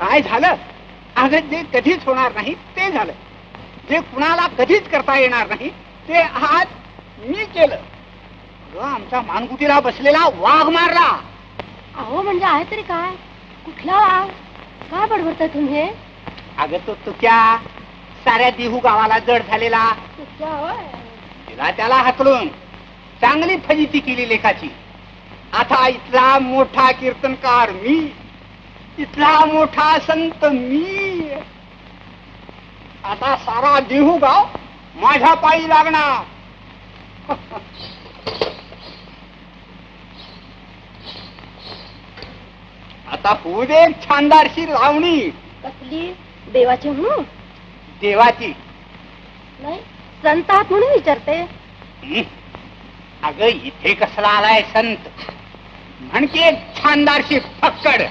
काय झालं? अगं जे कधीच होणार नाही ते झालं. जे कुणाला कधीच करता येणार नाही ते आज मी केलं. अगं, आमच्या मानगुटीला बसलेला वाघ मारला. अहो म्हणजे आहे तरी काय? कुठला वाव काय बडबडताय तुम्ही अगं तो तुक्या. साऱ्या देहू गावाला जड झालेला. तिला त्याला हाकलून चांगली फजिती केली लेखाची. आता इथला मोठा कीर्तनकार मी. इथला मोठा संत मी. आता सारा देहू गाव माझ्या पायी लागणार. आता होऊ दे एक छानदारशी लावणी कसली? देवाची म्हणून देवाची. नाही संत आहात म्हणून विचारते. हं? अगं इथे कसला आलाय संत? म्हणकी एक छानदारशी फक्कड.